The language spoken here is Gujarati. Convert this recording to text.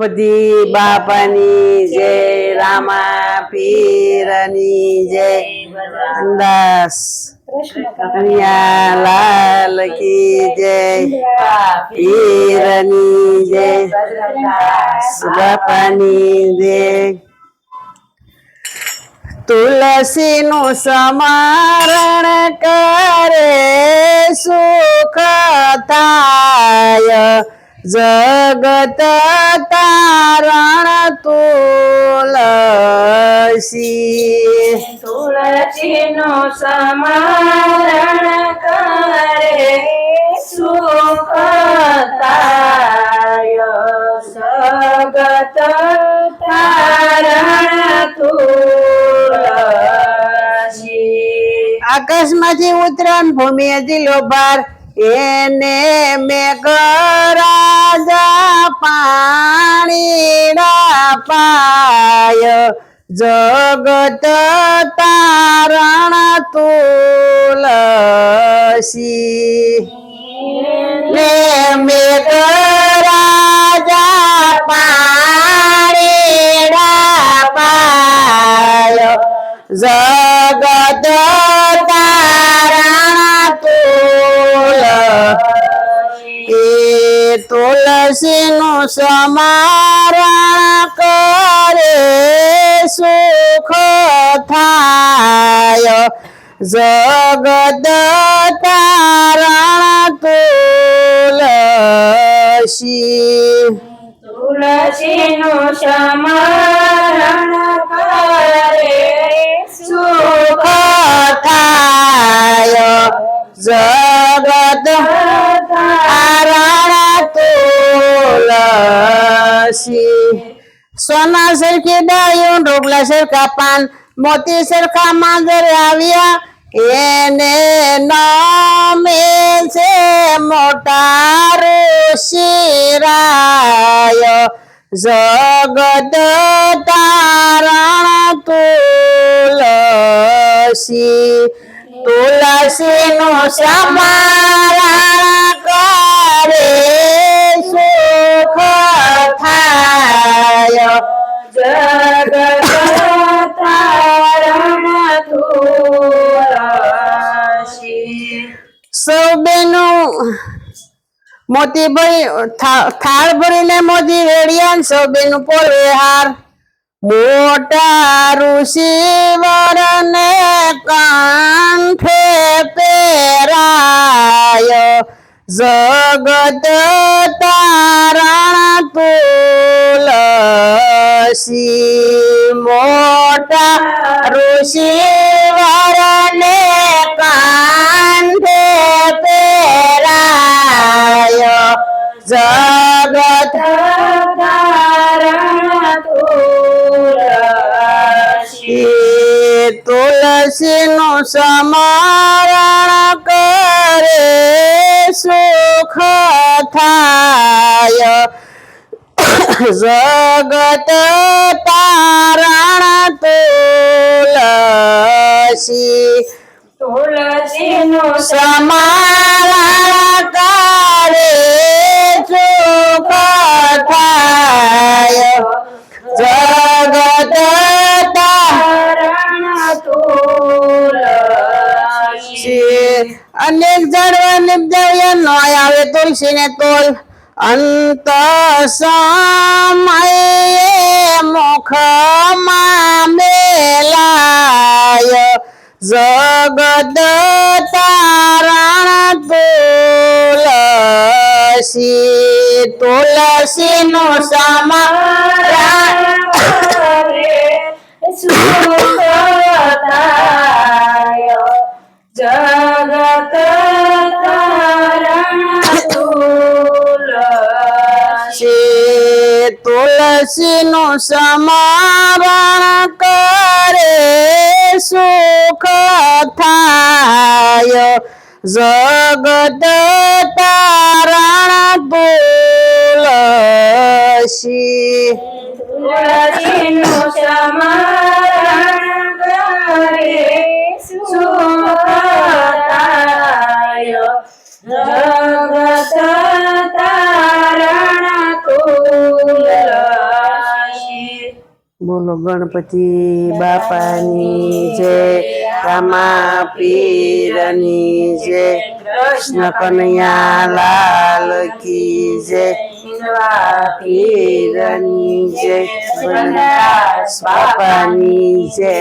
ગણપતિ બાપાની જય રામા પીરની જય દાસ લાલ કી જય પીરની જય બાપાની જય તુલસી નું સ્મરણ કરે સુખ થાય જગત તારણ તુલસી તુલસીનો સમારણ કરે સુખ તાય સગત તારણ તુલસી આકાશમાંથી ઉતરણ ભૂમિ જિલ્લો બાર એને મેઘ રાજા પાણીડા પાય જગત તારણ તુલસી. ને મેઘ રાજા પાણીડા પાય જગત તારણ તુલસી નું સમારણ કરે સુખ થાય જગત તારણ તુલસી સોના સરખી ડાળીઓ ઢોકલા સરખા પાન, મોતી સરખા માંદર આવ્યા. એને નામે છે મોટા ઋષિરાય. જગત તારણ તુલસી. તુલસી નું સમારા કરે. મોતી ભરી થા- થાળ ભરીને મોતી રેડિયા સૌ બેનું પોળવે હાર મોટા ઋષિ વરને કાંઠે પેરાય જગત તારણ તુલસી મોટા ઋષિ નું સમારણ કરે સુખ થાય. જગત તારણ તુલસી. તુલસીનું સમારણ અનેક જળવા નિબ્દવ્ય નો આવે તુલસી ને તોલ. અંત સમયે મુખમાં મેલાય જગત તારણ તુલસી. તુલસી નો સમારણ તુલસી સમારણ કરે સુખ થાય. જગત તારણ તુલસી. તુલસીનું સ્મરણ કરે બોલો, ગણપતિ બાપાની જય રામા પીરની જય, કૃષ્ણ કનૈયા લાલ કી જય પીરની જય બાપાની જય.